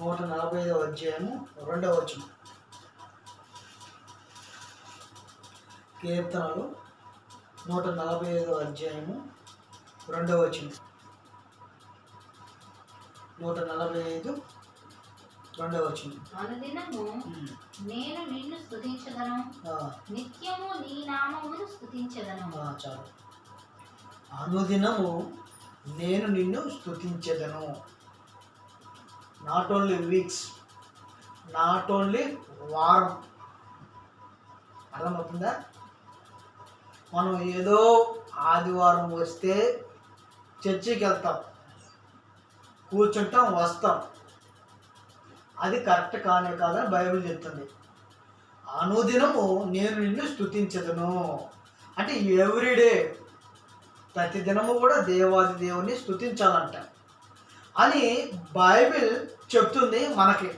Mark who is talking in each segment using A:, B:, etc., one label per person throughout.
A: నూట నలభై ఐదవ అధ్యాయము రెండవ వచనం. కీర్తనలు నూట నలభై ఐదవ అధ్యాయము రెండవ వచనం. నూట నలభై ఐదు రెండవ వచనం.
B: అనుదినము. నేను నిన్ను స్తుతించదను. నిత్యము నీ నామమును స్తుతించదను.
A: చాలు. అనుదినము నేను నిన్ను స్తుతించెదను. Not only weeks not only వారం. అర్థమవుతుందా? మనం ఏదో ఆదివారం వస్తే చర్చికి వెళ్తాం. కూర్చుంటాం వస్తాం. అది కరెక్ట్ కానే కాదని బైబిల్ చెప్తుంది. అనుదినము నేను నిన్ను స్థుతించదును అంటే ఎవ్రీడే ప్రతి దినము కూడా దేవాది దేవుని స్థుతించాలంట అని బైబిల్ చెప్తుంది మనకి.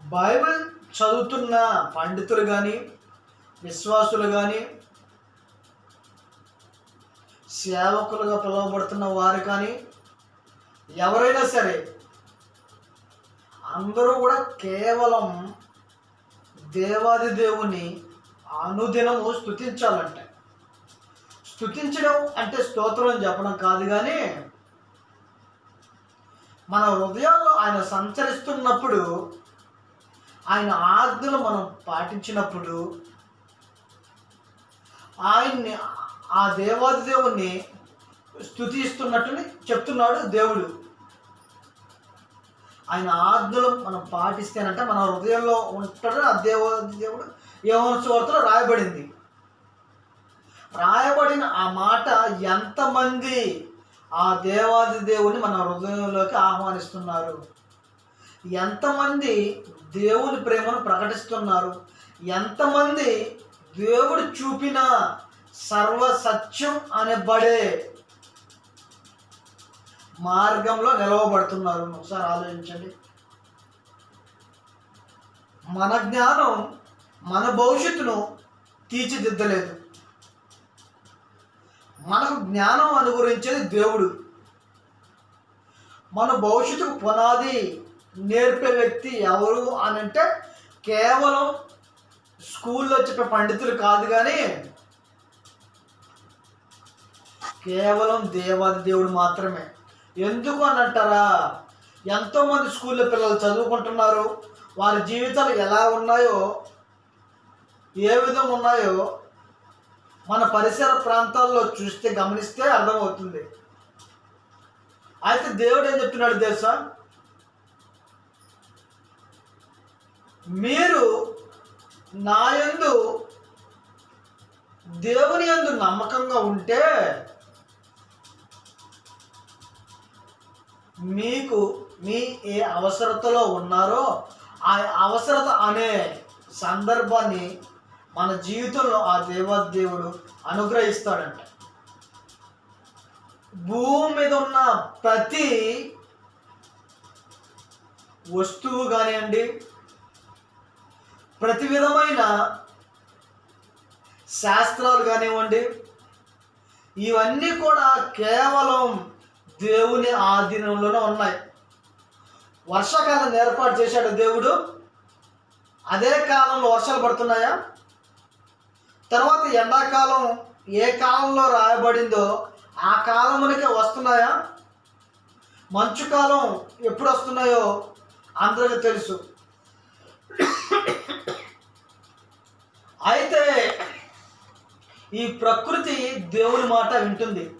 A: బైబిల్ చదువుతున్న పండితులు కానీ విశ్వాసులు కానీ సేవకులుగా పిలువబడుతున్న వారు కానీ ఎవరైనా సరే అందరూ కూడా కేవలం దేవాది దేవుని అనుదినము స్థుతించాలంటే స్తుతించడం అంటే స్తోత్రం చెప్పడం కాదు కానీ మన హృదయాల్లో ఆయన సంచరిస్తున్నప్పుడు ఆయన ఆజ్ఞలు మనం పాటించినప్పుడు ఆయన్ని ఆ దేవాది దేవుణ్ణి స్థుతిస్తున్నట్టుని చెప్తున్నాడు దేవుడు. ఆయన ఆజ్ఞలు మనం పాటిస్తేనంటే మన హృదయంలో ఉంటాడు ఆ దేవాది దేవుడు యోహన రాయబడింది. రాయబడిన ఆ మాట ఎంతమంది ఆ దేవాది దేవుని మన హృదయంలోకి ఆహ్వానిస్తున్నారు. ఎంతమంది దేవుని ప్రేమను ప్రకటిస్తున్నారు? ఎంతమంది దేవుడు చూపిన సర్వ సత్యం అనబడే మార్గంలో నిలవబడుతున్నారు. ఒకసారి ఆలోచించండి. మన జ్ఞానం మన భవిష్యత్తును తీర్చిదిద్దలేదు. మనకు జ్ఞానం అనుగురించేది దేవుడు. మన భవిష్యత్తుకు పునాది నేర్పే వ్యక్తి ఎవరు అని అంటే కేవలం స్కూల్లో చెప్పే పండితులు కాదు కానీ కేవలం దేవాది దేవుడు మాత్రమే. ఎందుకు అని అంటారా? ఎంతోమంది స్కూల్లో పిల్లలు చదువుకుంటున్నారు. వారి జీవితాలు ఎలా ఉన్నాయో ఏ విధంగా ఉన్నాయో మన పరిసర ప్రాంతాల్లో చూస్తే గమనిస్తే అర్థమవుతుంది. అయితే దేవుడు ఏం చెప్తున్నాడు తెలుసా? మీరు నా యందు దేవుని యందు నమ్మకంగా ఉంటే మీకు మీ ఏ అవసరతలో ఉన్నారో ఆ అవసరత అనే సందర్భాన్ని మన జీవితంలో ఆ దేవదేవుడు అనుగ్రహిస్తాడంట. భూమి మీద ఉన్న ప్రతి వస్తువు కానివ్వండి ప్రతి విధమైన శాస్త్రాలు కానివ్వండి ఇవన్నీ కూడా కేవలం దేవుని ఆధీనంలోనే ఉన్నాయి. వర్షాకాలం ఏర్పాటు చేశాడు దేవుడు. అదే కాలంలో వర్షాలు పడుతున్నాయా? తర్వాత ఎండాకాలం ఏ కాలంలో రాయబడిందో ఆ కాలమునికే వస్తున్నాయా? మంచు కాలం ఎప్పుడు వస్తున్నాయో అందరికీ తెలుసు. అయితే ఈ ప్రకృతి దేవుని మాట వింటుంది.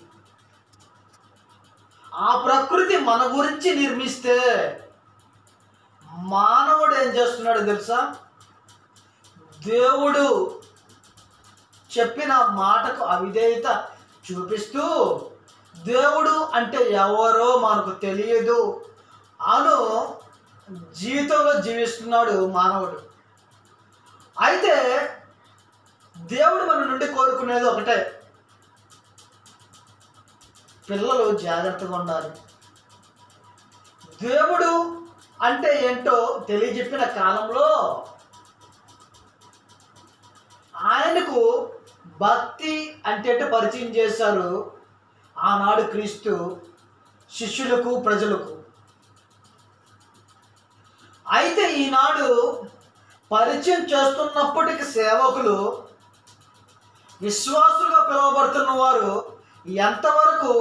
A: ఆ ప్రకృతి మన గురించి నిర్మిస్తే మానవుడు ఏం చేస్తున్నాడు తెలుసా? దేవుడు చెప్పిన మాటకు అవిధేయత చూపిస్తూ దేవుడు అంటే ఎవరో మనకు తెలియదు. అను జీవితంలో జీవిస్తున్నాడు మానవుడు. అయితే దేవుడు మన నుండి కోరుకునేది ఒకటే. పిల్లలు జాగ్రత్తగా ఉండాలి. దేవుడు అంటే ఏంటో తెలియజెప్పిన కాలంలో ఆయనకు భక్తి అంటే ఏంటో పరిచయం చేశారు. ఆనాడు క్రీస్తు శిష్యులకు ప్రజలకు. అయితే ఈనాడు పరిచయం చేస్తున్నప్పటికీ సేవకులు విశ్వాసులుగా పిలువబడుతున్న వారు ఎంతవరకు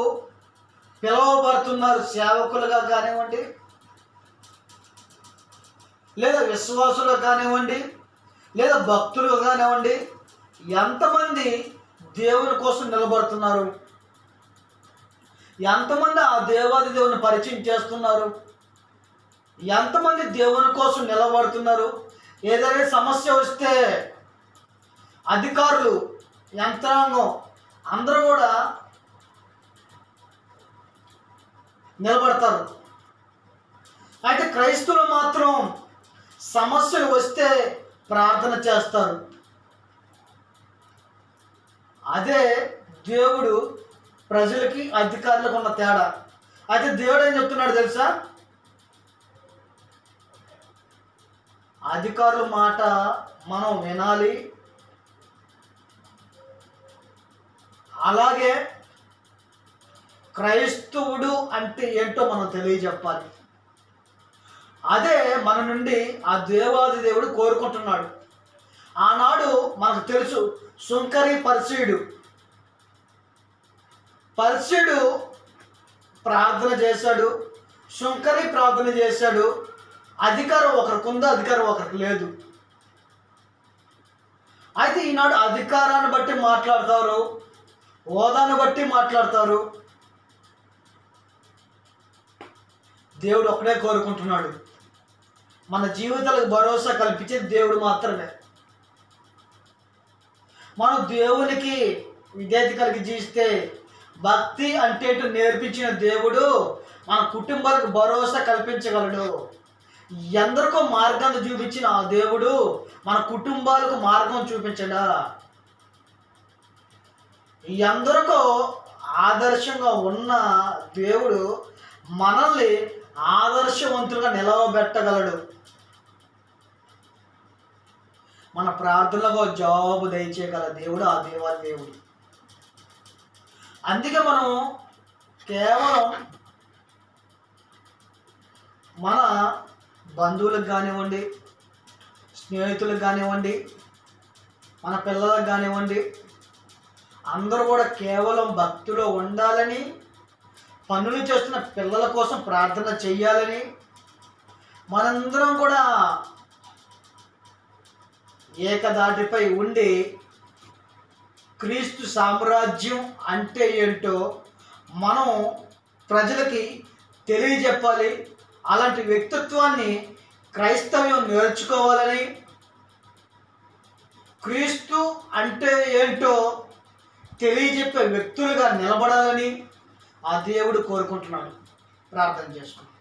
A: పిలువబడుతున్నారు? సేవకులుగా కానివ్వండి లేదా విశ్వాసులుగా కానివ్వండి లేదా భక్తులుగా కానివ్వండి ఎంతమంది దేవుని కోసం నిలబడుతున్నారు? ఎంతమంది ఆ దేవాది దేవుని పరిచయం చేస్తున్నారు? ఎంతమంది దేవుని కోసం నిలబడుతున్నారు? ఏదైనా సమస్య వస్తే అధికారులు యంత్రాంగం అందరూ కూడా నిలబడతారు. అయితే క్రైస్తవులు మాత్రం సమస్యలు వస్తే ప్రార్థన చేస్తారు. అదే దేవుడు ప్రజలకి అధికారులకు ఉన్న తేడా. అయితే దేవుడు ఏం చెప్తున్నాడు తెలుసా? అధికారుల మాట మనం వినాలి. అలాగే క్రైస్తవుడు అంటే ఏంటో మనం తెలియజెప్పాలి. అదే మన నుండి ఆ దేవాది దేవుడు కోరుకుంటున్నాడు. ఆనాడు మనకు తెలుసు సుంకరి పరిచయుడు పరిచయుడు ప్రార్థన చేశాడు శుంకరి ప్రార్థన చేశాడు. అధికారం ఒకరికి ఉందో అధికారం ఒకరికి లేదు. అయితే ఈనాడు అధికారాన్ని బట్టి మాట్లాడతారు హోదాను బట్టి మాట్లాడతారు. దేవుడు ఒకడే కోరుకుంటున్నాడు. మన జీవితాలకు భరోసా కల్పించే దేవుడు మాత్రమే. మనం దేవునికి విధేయత కలిగి జీవిస్తే భక్తి అంటే నేర్పించిన దేవుడు మన కుటుంబాలకు భరోసా కల్పించగలడు. ఎందరికో మార్గాన్ని చూపించిన ఆ దేవుడు మన కుటుంబాలకు మార్గం చూపించడా? ఎందరికో ఆదర్శంగా ఉన్న దేవుడు మనల్ని ఆదర్శవంతులుగా నిలవబెట్టగలడు. మన ప్రార్థనలకు జవాబు దయచేయగల దేవుడు ఆ దేవాల దేవుడు. అందుకే మనం కేవలం మన బంధువులకు కానివ్వండి స్నేహితులకు కానివ్వండి మన పిల్లలకు కానివ్వండి అందరూ కూడా కేవలం భక్తిలో ఉండాలని పనులు చేస్తున్న పిల్లల కోసం ప్రార్థన చెయ్యాలని మనందరం కూడా ఏకదాటిపై ఉండి క్రీస్తు సామ్రాజ్యం అంటే ఏంటో మనం ప్రజలకి తెలియజెప్పాలి. అలాంటి వ్యక్తిత్వాన్ని క్రైస్తవ్యం నేర్చుకోవాలని క్రీస్తు అంటే ఏంటో తెలియజెప్పే వ్యక్తులుగా నిలబడాలని ఆ దేవుడు కోరుకుంటున్నాడు. ప్రార్థన చేసుకుంటాం